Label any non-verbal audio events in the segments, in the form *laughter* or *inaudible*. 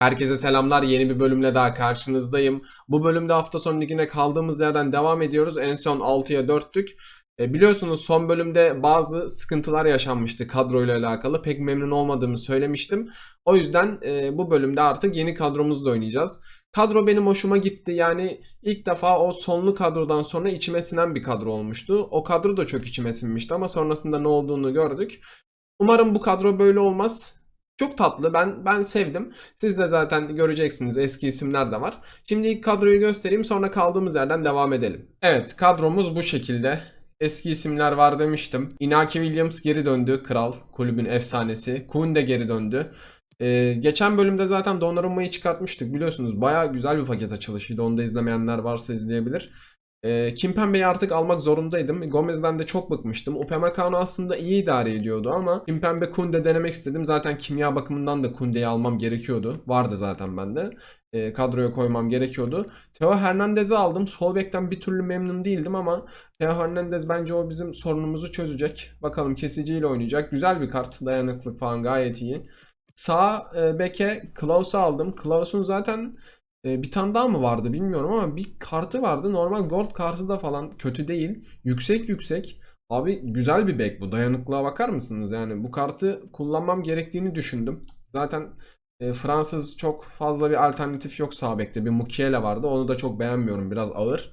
Herkese selamlar. Yeni bir bölümle daha karşınızdayım. Bu bölümde hafta sonu ligine kaldığımız yerden devam ediyoruz. En son 6'ya 4'tük. E, biliyorsunuz son bölümde bazı sıkıntılar yaşanmıştı kadroyla alakalı. Pek memnun olmadığımı söylemiştim. O yüzden e, bu bölümde artık yeni kadromuzla oynayacağız. Kadro benim hoşuma gitti. Yani ilk defa o sonlu kadrodan sonra içime sinen bir kadro olmuştu. O kadro da çok içime sinmişti ama sonrasında ne olduğunu gördük. Umarım bu kadro böyle olmaz. Çok tatlı. Ben ben sevdim. Siz de zaten göreceksiniz. Eski isimler de var. Şimdi ilk kadroyu göstereyim sonra kaldığımız yerden devam edelim. Evet kadromuz bu şekilde. Eski isimler var demiştim. Inaki Williams geri döndü. Kral. Kulübün efsanesi. Kuhn de geri döndü. Ee, geçen bölümde zaten Donnarumma'yı çıkartmıştık biliyorsunuz. Baya güzel bir paket açılışıydı. Onu da izlemeyenler varsa izleyebilir. Ee, Kimpembe'yi artık almak zorundaydım. Gomez'den de çok bıkmıştım. Upamecano aslında iyi idare ediyordu ama Kimpembe Kunde denemek istedim. Zaten kimya bakımından da Kunde'yi almam gerekiyordu. Vardı zaten bende. Ee, kadroya koymam gerekiyordu. Theo Hernandez'i aldım. Sol bekten bir türlü memnun değildim ama Theo Hernandez bence o bizim sorunumuzu çözecek. Bakalım kesiciyle oynayacak. Güzel bir kart. Dayanıklık falan gayet iyi. Sağ e, beke Klaus'u aldım. Klaus'un zaten e, bir tane daha mı vardı bilmiyorum ama bir kartı vardı. Normal gold kartı da falan kötü değil. Yüksek yüksek. Abi güzel bir bek bu. Dayanıklığa bakar mısınız? Yani bu kartı kullanmam gerektiğini düşündüm. Zaten e, Fransız çok fazla bir alternatif yok sağ bekte. Bir Mukiele vardı. Onu da çok beğenmiyorum. Biraz ağır.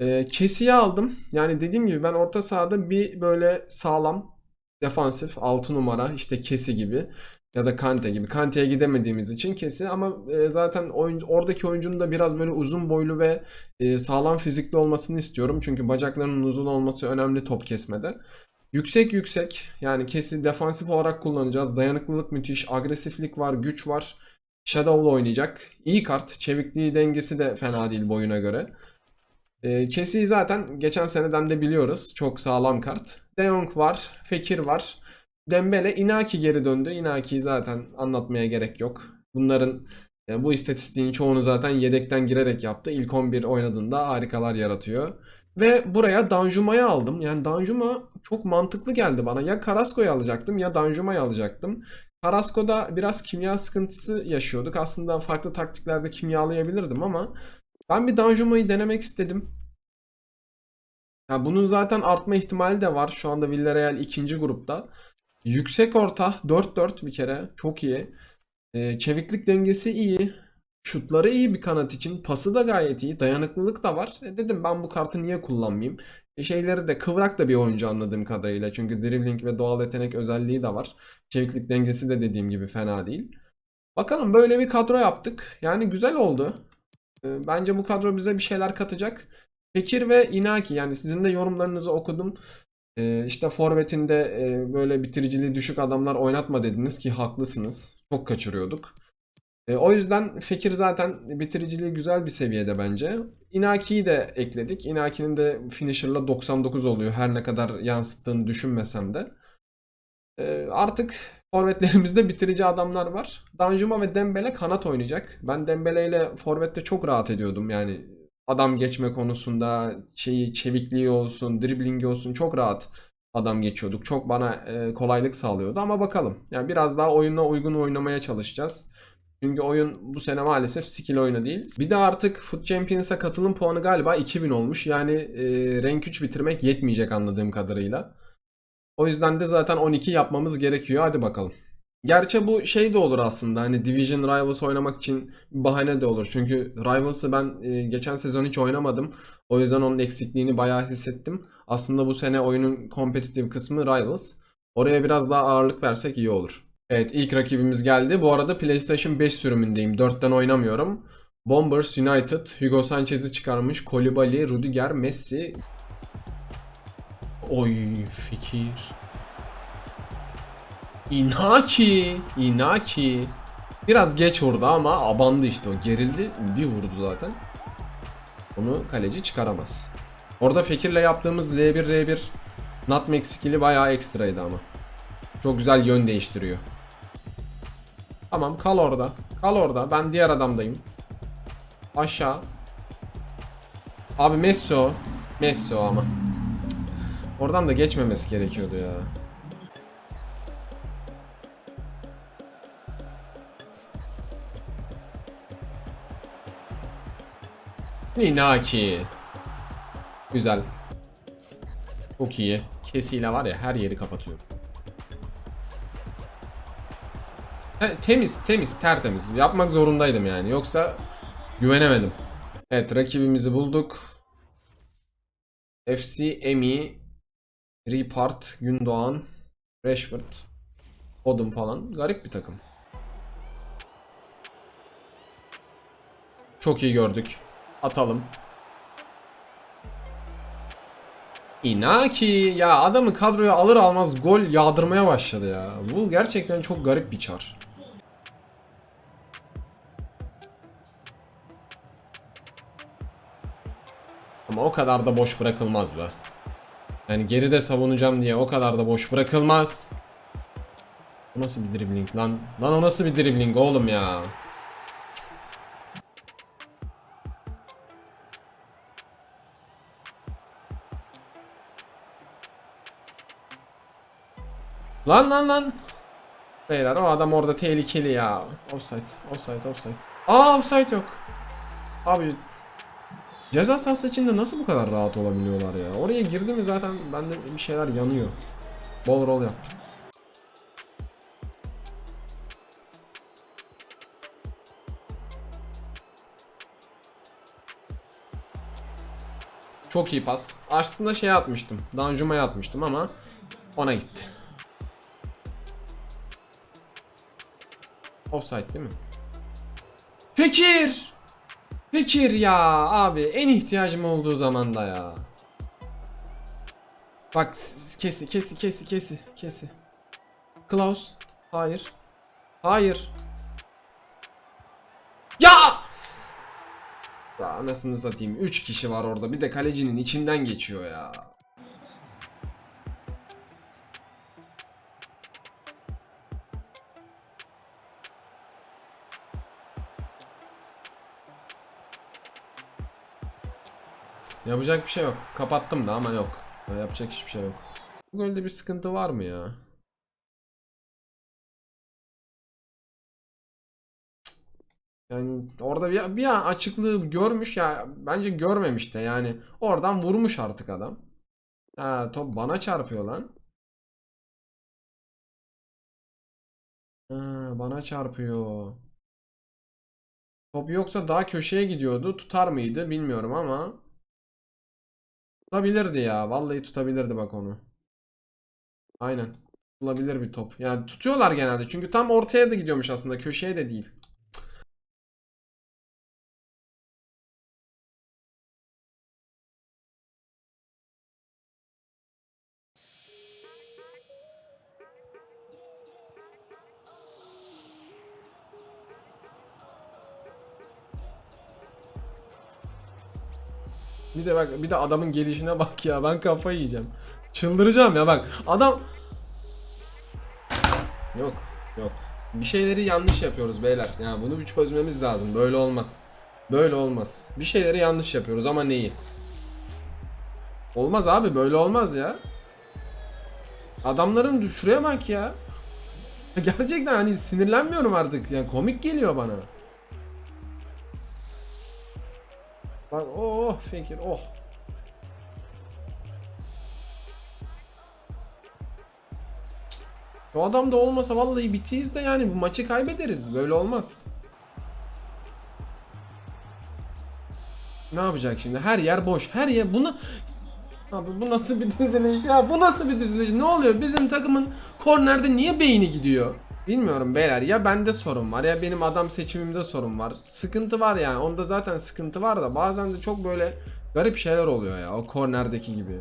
E, Kesi'yi aldım. Yani dediğim gibi ben orta sahada bir böyle sağlam defansif 6 numara işte Kesi gibi ya da Kante gibi. Kante'ye gidemediğimiz için Kesi ama e, zaten oyuncu, oradaki oyuncunun da biraz böyle uzun boylu ve e, sağlam fizikli olmasını istiyorum. Çünkü bacaklarının uzun olması önemli top kesmede. Yüksek yüksek yani Kesi defansif olarak kullanacağız. Dayanıklılık müthiş, agresiflik var, güç var. Shadow'la oynayacak. İyi kart. Çevikliği dengesi de fena değil boyuna göre. E, Kesi'yi zaten geçen seneden de biliyoruz. Çok sağlam kart. De var. Fekir var. Dembele, Inaki geri döndü. Inaki'yi zaten anlatmaya gerek yok. Bunların e, bu istatistiğin çoğunu zaten yedekten girerek yaptı. İlk 11 oynadığında harikalar yaratıyor. Ve buraya Danjuma'yı aldım. Yani Danjuma çok mantıklı geldi bana. Ya Carrasco'yu alacaktım ya Danjuma'yı alacaktım. Carrasco'da biraz kimya sıkıntısı yaşıyorduk. Aslında farklı taktiklerde kimyalayabilirdim ama ben bir Danjuma'yı denemek istedim. Ya bunun zaten artma ihtimali de var. Şu anda Villarreal ikinci grupta. Yüksek orta 4-4 bir kere. Çok iyi. Ee, çeviklik dengesi iyi. Şutları iyi bir kanat için. Pası da gayet iyi. Dayanıklılık da var. E dedim ben bu kartı niye kullanmayayım? E şeyleri de kıvrak da bir oyuncu anladığım kadarıyla. Çünkü dribbling ve doğal yetenek özelliği de var. Çeviklik dengesi de dediğim gibi fena değil. Bakalım böyle bir kadro yaptık. Yani güzel oldu. E, bence bu kadro bize bir şeyler katacak. Fekir ve Inaki yani sizin de yorumlarınızı okudum. Ee, işte forvetinde e, böyle bitiriciliği düşük adamlar oynatma dediniz ki haklısınız. Çok kaçırıyorduk. E, o yüzden Fekir zaten bitiriciliği güzel bir seviyede bence. Inaki'yi de ekledik. Inaki'nin de finisher'la 99 oluyor her ne kadar yansıttığını düşünmesem de. E, artık forvetlerimizde bitirici adamlar var. Danjuma ve Dembele kanat oynayacak. Ben Dembele ile forvette çok rahat ediyordum yani adam geçme konusunda şeyi çevikliği olsun, driblingi olsun çok rahat adam geçiyorduk. Çok bana e, kolaylık sağlıyordu ama bakalım. Yani biraz daha oyuna uygun oynamaya çalışacağız. Çünkü oyun bu sene maalesef skill oyunu değil. Bir de artık Foot Champions'a katılım puanı galiba 2000 olmuş. Yani e, renk 3 bitirmek yetmeyecek anladığım kadarıyla. O yüzden de zaten 12 yapmamız gerekiyor. Hadi bakalım. Gerçi bu şey de olur aslında hani Division Rivals oynamak için bahane de olur. Çünkü Rivals'ı ben e, geçen sezon hiç oynamadım. O yüzden onun eksikliğini bayağı hissettim. Aslında bu sene oyunun kompetitif kısmı Rivals. Oraya biraz daha ağırlık versek iyi olur. Evet ilk rakibimiz geldi. Bu arada PlayStation 5 sürümündeyim. 4'ten oynamıyorum. Bombers United, Hugo Sanchez'i çıkarmış. Kolibali, Rudiger, Messi. Oy fikir. Inaki. Inaki. Biraz geç vurdu ama abandı işte o. Gerildi. Bir vurdu zaten. Onu kaleci çıkaramaz. Orada Fekir'le yaptığımız L1 R1 Nutmeg skill'i bayağı ekstraydı ama. Çok güzel yön değiştiriyor. Tamam kal orada. Kal orada. Ben diğer adamdayım. Aşağı. Abi Messi o. Messi o ama. Oradan da geçmemesi gerekiyordu ya. Inaki. Güzel. Çok iyi. Kesiyle var ya her yeri kapatıyor. He, temiz, temiz, tertemiz. Yapmak zorundaydım yani. Yoksa güvenemedim. Evet, rakibimizi bulduk. FC Emi, Repart, Gündoğan, Rashford, Odum falan. Garip bir takım. Çok iyi gördük. Atalım. Inaki ya adamı kadroya alır almaz gol yağdırmaya başladı ya. Bu gerçekten çok garip bir çar. Ama o kadar da boş bırakılmaz be. Yani geride savunacağım diye o kadar da boş bırakılmaz. Bu nasıl bir dribbling lan? Lan o nasıl bir dribbling oğlum ya? Lan lan lan. Beyler o adam orada tehlikeli ya. Offside, offside, offside. Aa offside yok. Abi ceza sahası içinde nasıl bu kadar rahat olabiliyorlar ya? Oraya girdi mi zaten bende bir şeyler yanıyor. Bol rol yaptım. Çok iyi pas. Aslında şey atmıştım. Danjuma'ya atmıştım ama ona gitti. Offside değil mi? Fikir! Fikir ya abi en ihtiyacım olduğu zamanda ya. Bak kesi kesi kesi kesi kesi. Klaus. Hayır. Hayır. Ya! Ya anasını satayım. 3 kişi var orada. Bir de kalecinin içinden geçiyor ya. Yapacak bir şey yok. Kapattım da ama yok. Ya yapacak hiçbir şey yok. Bu golde bir sıkıntı var mı ya? Yani orada bir, bir an açıklığı görmüş ya bence görmemiş de yani oradan vurmuş artık adam. Ha top bana çarpıyor lan. Ha, bana çarpıyor. Top yoksa daha köşeye gidiyordu. Tutar mıydı bilmiyorum ama. Tutabilirdi ya. Vallahi tutabilirdi bak onu. Aynen. Tutulabilir bir top. Yani tutuyorlar genelde. Çünkü tam ortaya da gidiyormuş aslında. Köşeye de değil. Bir de bak bir de adamın gelişine bak ya ben kafayı yiyeceğim. Çıldıracağım ya bak adam Yok yok. Bir şeyleri yanlış yapıyoruz beyler. Yani bunu bir çözmemiz lazım. Böyle olmaz. Böyle olmaz. Bir şeyleri yanlış yapıyoruz ama neyi? Olmaz abi böyle olmaz ya. Adamların şuraya bak ya. *laughs* Gerçekten hani sinirlenmiyorum artık. Yani komik geliyor bana. Bak oh Fekir oh. O adam da olmasa vallahi bitiyiz de yani bu maçı kaybederiz. Böyle olmaz. Ne yapacak şimdi? Her yer boş. Her yer bunu Abi bu nasıl bir diziliş ya? Bu nasıl bir diziliş? Ne oluyor? Bizim takımın kornerde niye beyni gidiyor? Bilmiyorum beyler ya bende sorun var ya benim adam seçimimde sorun var. Sıkıntı var yani. Onda zaten sıkıntı var da bazen de çok böyle garip şeyler oluyor ya o kornerdeki gibi.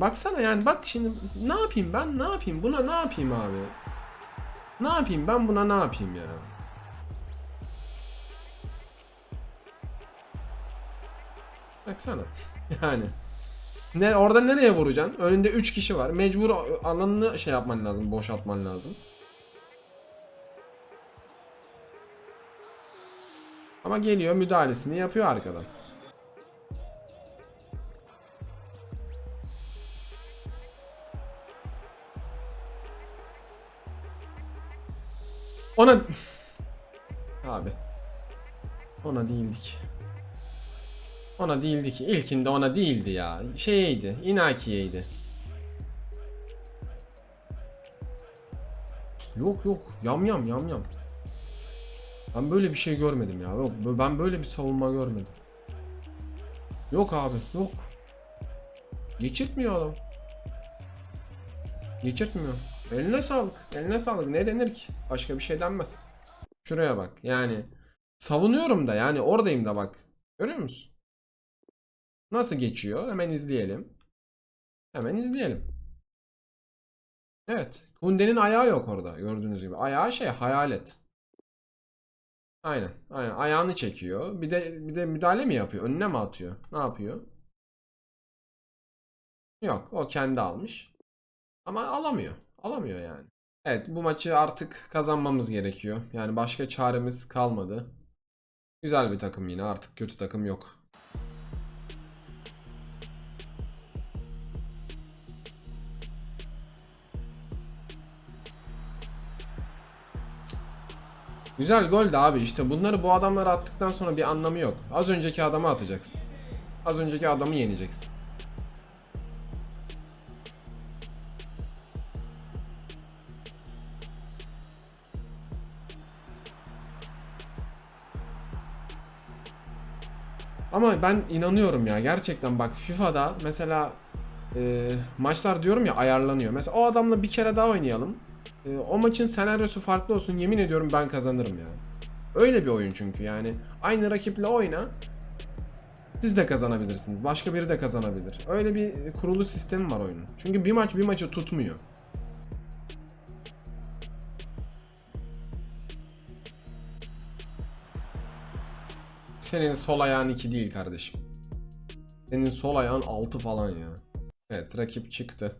Baksana yani bak şimdi ne yapayım ben ne yapayım buna ne yapayım abi? Ne yapayım ben buna ne yapayım ya? Baksana *laughs* yani Ne, orada nereye vuracaksın? Önünde 3 kişi var. Mecbur alanını şey yapman lazım, boşaltman lazım. Ama geliyor müdahalesini yapıyor arkadan. Ona... Abi. Ona değildik. Ona değildi ki. İlkinde ona değildi ya. Şeyeydi. Inaki'yeydi. Yok yok. Yam yam yam yam. Ben böyle bir şey görmedim ya. Yok ben böyle bir savunma görmedim. Yok abi yok. Geçirtmiyor adam. Geçirtmiyor. Eline sağlık. Eline sağlık. Ne denir ki? Başka bir şey denmez. Şuraya bak. Yani savunuyorum da yani oradayım da bak. Görüyor musun? Nasıl geçiyor? Hemen izleyelim. Hemen izleyelim. Evet. Kunde'nin ayağı yok orada gördüğünüz gibi. Ayağı şey hayalet. Aynen. Aynen. Ayağını çekiyor. Bir de bir de müdahale mi yapıyor? Önüne mi atıyor? Ne yapıyor? Yok, o kendi almış. Ama alamıyor. Alamıyor yani. Evet, bu maçı artık kazanmamız gerekiyor. Yani başka çaremiz kalmadı. Güzel bir takım yine. Artık kötü takım yok. Güzel gol de abi işte bunları bu adamlara attıktan sonra bir anlamı yok. Az önceki adamı atacaksın. Az önceki adamı yeneceksin. Ama ben inanıyorum ya gerçekten bak FIFA'da mesela e, maçlar diyorum ya ayarlanıyor. Mesela o adamla bir kere daha oynayalım. E, o maçın senaryosu farklı olsun yemin ediyorum ben kazanırım yani. Öyle bir oyun çünkü yani. Aynı rakiple oyna. Siz de kazanabilirsiniz. Başka biri de kazanabilir. Öyle bir kurulu sistemi var oyunun. Çünkü bir maç bir maçı tutmuyor. Senin sol ayağın 2 değil kardeşim. Senin sol ayağın 6 falan ya. Evet rakip çıktı.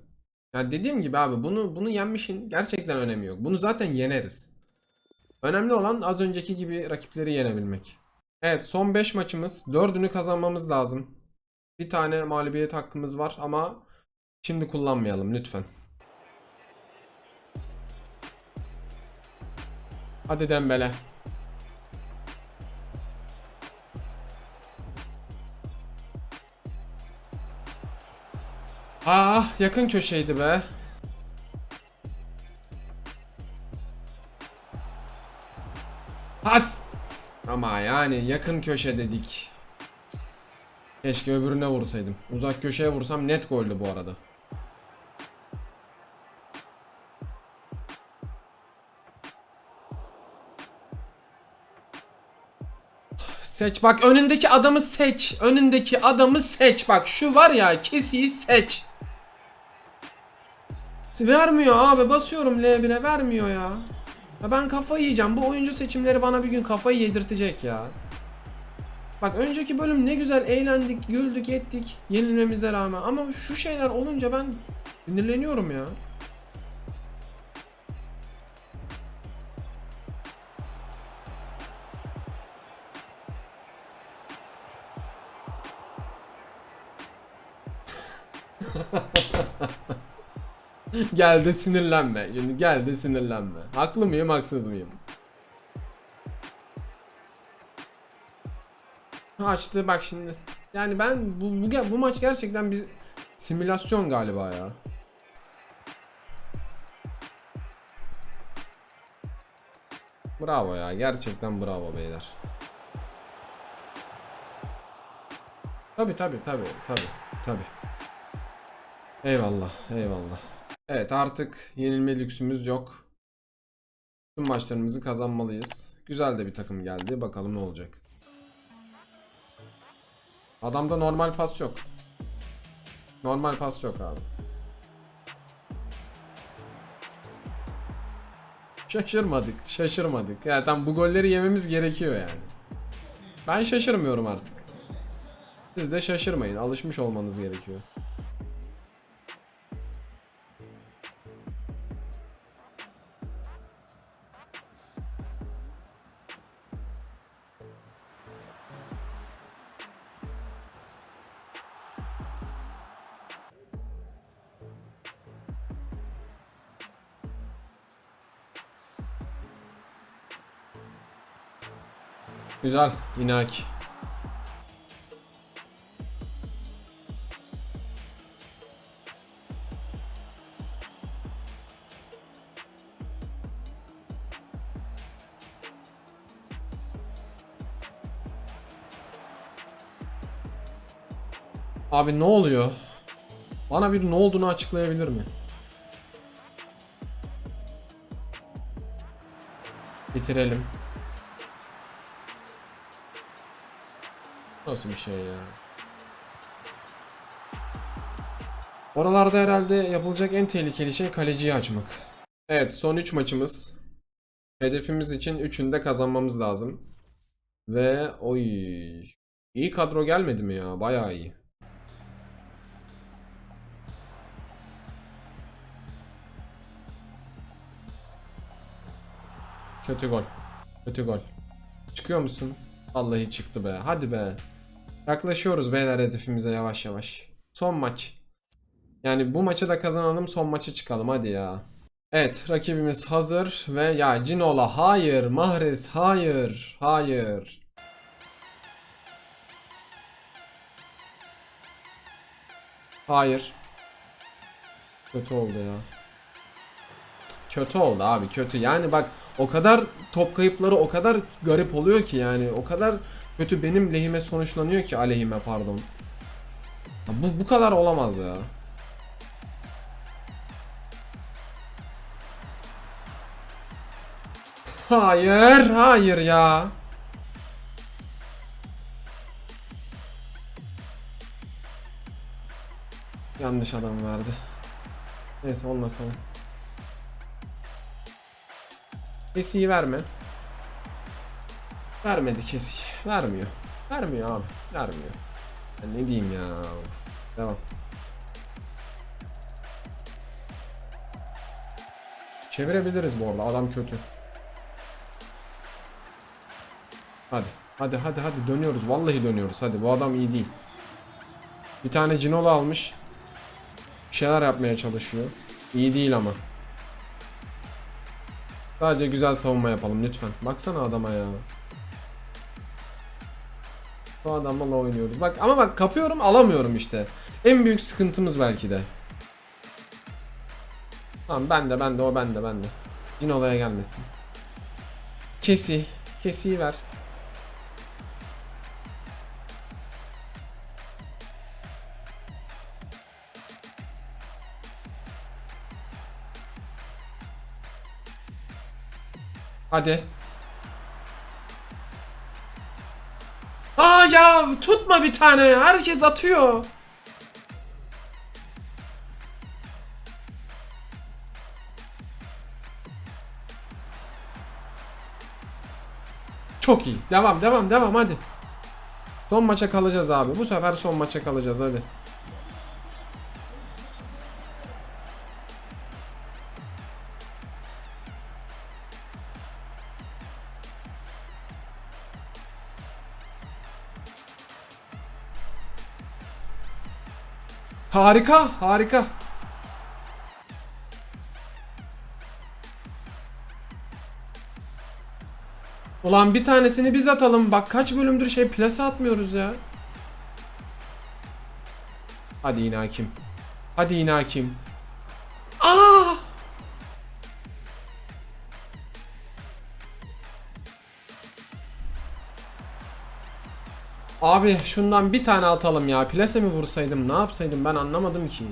Yani dediğim gibi abi bunu bunu yenmişin gerçekten önemi yok. Bunu zaten yeneriz. Önemli olan az önceki gibi rakipleri yenebilmek. Evet son 5 maçımız. 4'ünü kazanmamız lazım. Bir tane mağlubiyet hakkımız var ama şimdi kullanmayalım lütfen. Hadi Dembele. Ah yakın köşeydi be. Has. Ama yani yakın köşe dedik. Keşke öbürüne vursaydım. Uzak köşeye vursam net goldü bu arada. Seç bak önündeki adamı seç. Önündeki adamı seç. Bak şu var ya kesiyi seç. Vermiyor abi basıyorum L1'e vermiyor ya. ya. Ben kafayı yiyeceğim. Bu oyuncu seçimleri bana bir gün kafayı yedirtecek ya. Bak önceki bölüm ne güzel eğlendik, güldük, ettik yenilmemize rağmen. Ama şu şeyler olunca ben sinirleniyorum ya. *laughs* *laughs* gel de sinirlenme. Şimdi gel de sinirlenme. Haklı mıyım, haksız mıyım? Açtı bak şimdi. Yani ben bu, bu, bu maç gerçekten bir simülasyon galiba ya. Bravo ya. Gerçekten bravo beyler. Tabi tabi tabi tabi tabi. Eyvallah eyvallah. Evet artık yenilme lüksümüz yok. Tüm maçlarımızı kazanmalıyız. Güzel de bir takım geldi. Bakalım ne olacak. Adamda normal pas yok. Normal pas yok abi. Şaşırmadık, şaşırmadık. Ya tam bu golleri yememiz gerekiyor yani. Ben şaşırmıyorum artık. Siz de şaşırmayın, alışmış olmanız gerekiyor. Güzel. Inaki. Abi ne oluyor? Bana bir ne olduğunu açıklayabilir mi? Bitirelim. Nasıl bir şey ya? Oralarda herhalde yapılacak en tehlikeli şey kaleciyi açmak. Evet son 3 maçımız. Hedefimiz için 3'ünü de kazanmamız lazım. Ve oy iyi kadro gelmedi mi ya? Bayağı iyi. Kötü gol. Kötü gol. Çıkıyor musun? Vallahi çıktı be. Hadi be. Yaklaşıyoruz beyler hedefimize yavaş yavaş. Son maç. Yani bu maçı da kazanalım son maça çıkalım hadi ya. Evet rakibimiz hazır ve ya Cinola hayır Mahrez hayır hayır. Hayır. Kötü oldu ya. Kötü oldu abi kötü. Yani bak o kadar top kayıpları o kadar garip oluyor ki yani o kadar kötü benim lehime sonuçlanıyor ki aleyhime pardon. Bu bu kadar olamaz ya. Hayır, hayır ya. Yanlış adam verdi. Neyse olmasa. Kesiyi verme. Vermedi kesiyi. Vermiyor. Vermiyor abi. Vermiyor. Ben ne diyeyim ya. Devam. Çevirebiliriz bu arada. Adam kötü. Hadi. Hadi hadi hadi dönüyoruz. Vallahi dönüyoruz. Hadi bu adam iyi değil. Bir tane Cinola almış. Bir şeyler yapmaya çalışıyor. İyi değil ama. Sadece güzel savunma yapalım lütfen. Baksana adama ya. Bu adamla oynuyoruz. Bak ama bak kapıyorum alamıyorum işte. En büyük sıkıntımız belki de. Tamam ben de ben de o ben de ben de. Cinola'ya gelmesin. Kesi. Kesiyi ver. Hadi. Aa ya tutma bir tane. Herkes atıyor. Çok iyi. Devam devam devam hadi. Son maça kalacağız abi. Bu sefer son maça kalacağız hadi. Harika, harika. Ulan bir tanesini biz atalım. Bak kaç bölümdür şey plase atmıyoruz ya. Hadi yine. Hadi yine. Abi şundan bir tane atalım ya. Plase mi vursaydım ne yapsaydım ben anlamadım ki.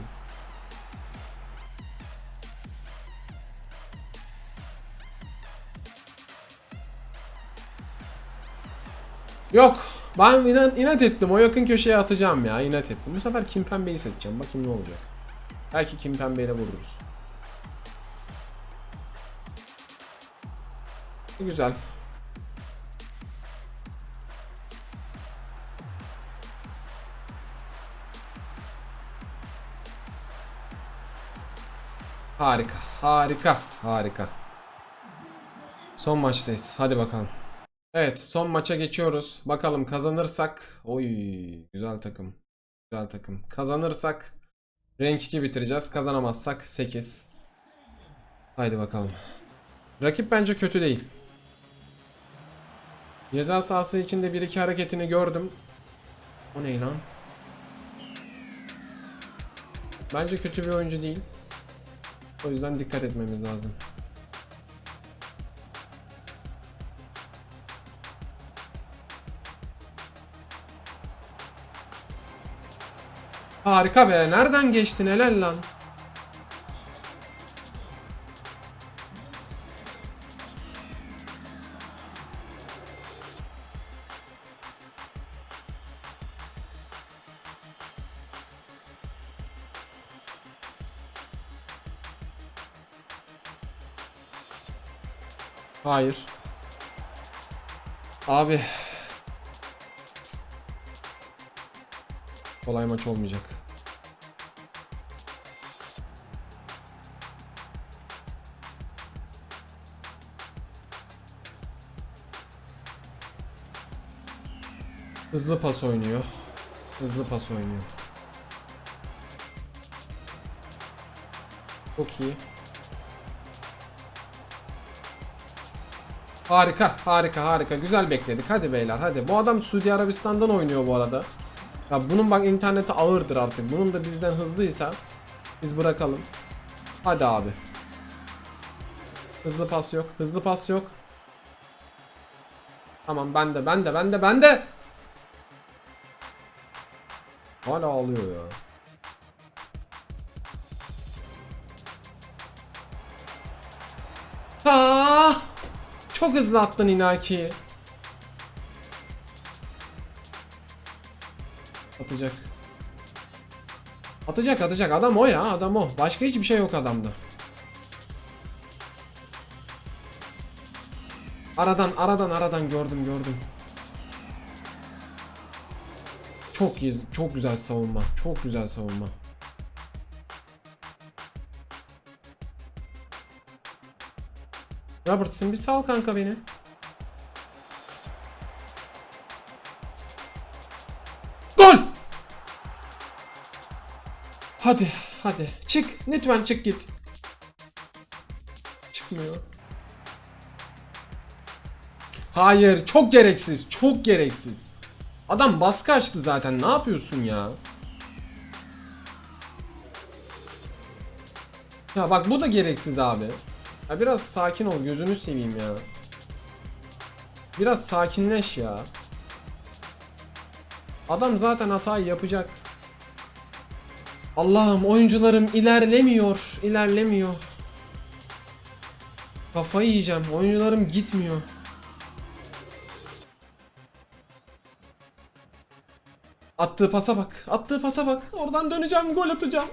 Yok. Ben inat, inat ettim. O yakın köşeye atacağım ya. İnat ettim. Bu sefer Kim Pembe'yi seçeceğim. Bakayım ne olacak. Belki Kim Pembe'yle vururuz. Güzel. Harika, harika, harika. Son maçtayız. Hadi bakalım. Evet, son maça geçiyoruz. Bakalım kazanırsak, oy, güzel takım. Güzel takım. Kazanırsak rank 2 bitireceğiz. Kazanamazsak 8. Haydi bakalım. Rakip bence kötü değil. Ceza sahası içinde bir iki hareketini gördüm. O ne lan? Bence kötü bir oyuncu değil. O yüzden dikkat etmemiz lazım. Harika be. Nereden geçtin helal lan. Hayır. Abi. Kolay maç olmayacak. Hızlı pas oynuyor. Hızlı pas oynuyor. Çok iyi. Harika, harika, harika. Güzel bekledik. Hadi beyler, hadi. Bu adam Suudi Arabistan'dan oynuyor bu arada. Ya bunun bak interneti ağırdır artık. Bunun da bizden hızlıysa biz bırakalım. Hadi abi. Hızlı pas yok. Hızlı pas yok. Tamam ben de ben de ben de ben de. Hala ağlıyor ya. Çok hızlı attın Inaki'yi. Atacak. Atacak atacak. Adam o ya adam o. Başka hiçbir şey yok adamda. Aradan aradan aradan gördüm gördüm. Çok iyi, çok güzel savunma. Çok güzel savunma. Robertson bir sal kanka beni. Gol! Hadi, hadi. Çık. Lütfen çık git. Çıkmıyor. Hayır, çok gereksiz. Çok gereksiz. Adam baskı açtı zaten. Ne yapıyorsun ya? Ya bak bu da gereksiz abi. Ya biraz sakin ol gözünü seveyim ya. Biraz sakinleş ya. Adam zaten hatayı yapacak. Allah'ım oyuncularım ilerlemiyor, ilerlemiyor. Kafayı yiyeceğim. Oyuncularım gitmiyor. Attığı pasa bak. Attığı pasa bak. Oradan döneceğim, gol atacağım.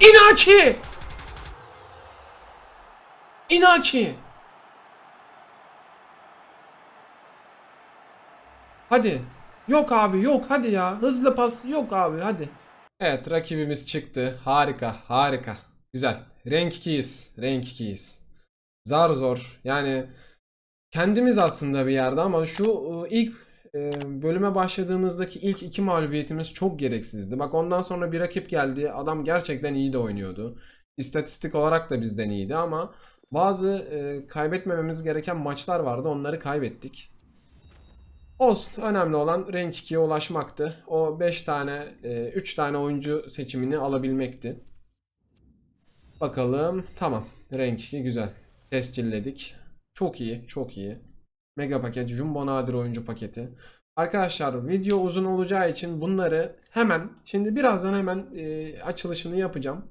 Inaki! Inaki! Hadi. Yok abi yok hadi ya. Hızlı pas yok abi hadi. Evet rakibimiz çıktı. Harika harika. Güzel. Renk 2'yiz. Renk 2'yiz. Zar zor. Yani kendimiz aslında bir yerde ama şu e, ilk bölüme başladığımızdaki ilk iki mağlubiyetimiz çok gereksizdi. Bak ondan sonra bir rakip geldi. Adam gerçekten iyi de oynuyordu. İstatistik olarak da bizden iyiydi ama bazı e, kaybetmememiz gereken maçlar vardı. Onları kaybettik. Olsun. Önemli olan renk 2'ye ulaşmaktı. O 5 tane, 3 tane oyuncu seçimini alabilmekti. Bakalım. Tamam. Renk 2 güzel. Tescilledik. Çok iyi. Çok iyi. Mega paket. Jumbo nadir oyuncu paketi. Arkadaşlar video uzun olacağı için bunları hemen şimdi birazdan hemen e, açılışını yapacağım.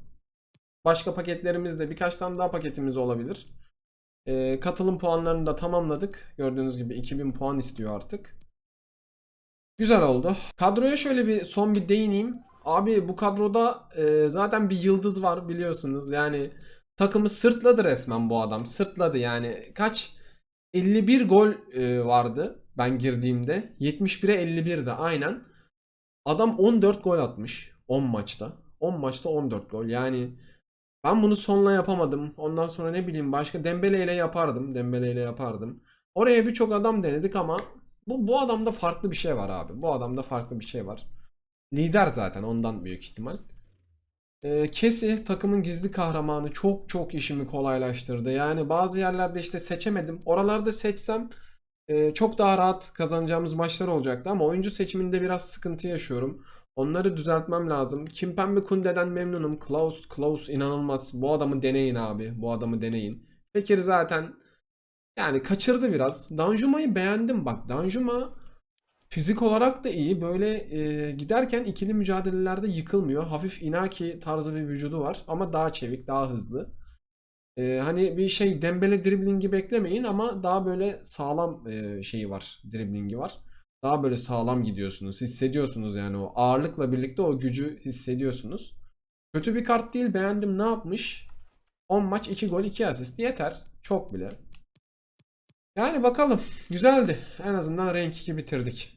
Başka paketlerimizde birkaç tane daha paketimiz olabilir. E, katılım puanlarını da tamamladık. Gördüğünüz gibi 2000 puan istiyor artık. Güzel oldu. Kadroya şöyle bir son bir değineyim. Abi bu kadroda e, zaten bir yıldız var biliyorsunuz. Yani takımı sırtladı resmen bu adam. Sırtladı yani. Kaç? 51 gol e, vardı ben girdiğimde. 71'e 51'de aynen. Adam 14 gol atmış 10 maçta. 10 maçta 14 gol. Yani ben bunu sonla yapamadım. Ondan sonra ne bileyim başka Dembele ile yapardım. Dembele ile yapardım. Oraya birçok adam denedik ama bu, bu adamda farklı bir şey var abi. Bu adamda farklı bir şey var. Lider zaten ondan büyük ihtimal. Ee, Kesi takımın gizli kahramanı çok çok işimi kolaylaştırdı. Yani bazı yerlerde işte seçemedim. Oralarda seçsem e, çok daha rahat kazanacağımız maçlar olacaktı ama oyuncu seçiminde biraz sıkıntı yaşıyorum. Onları düzeltmem lazım. Kimpembe Kunde'den memnunum. Klaus, Klaus inanılmaz. Bu adamı deneyin abi. Bu adamı deneyin. Fekir zaten yani kaçırdı biraz. Danjuma'yı beğendim bak. Danjuma fizik olarak da iyi. Böyle e, giderken ikili mücadelelerde yıkılmıyor. Hafif Inaki tarzı bir vücudu var ama daha çevik, daha hızlı. E, hani bir şey Dembele driblingi beklemeyin ama daha böyle sağlam e, şeyi var, driblingi var. Daha böyle sağlam gidiyorsunuz. Hissediyorsunuz yani o ağırlıkla birlikte o gücü hissediyorsunuz. Kötü bir kart değil, beğendim. Ne yapmış? 10 maç 2 gol 2 asist yeter. Çok bile. Yani bakalım. Güzeldi. En azından renk 2 bitirdik.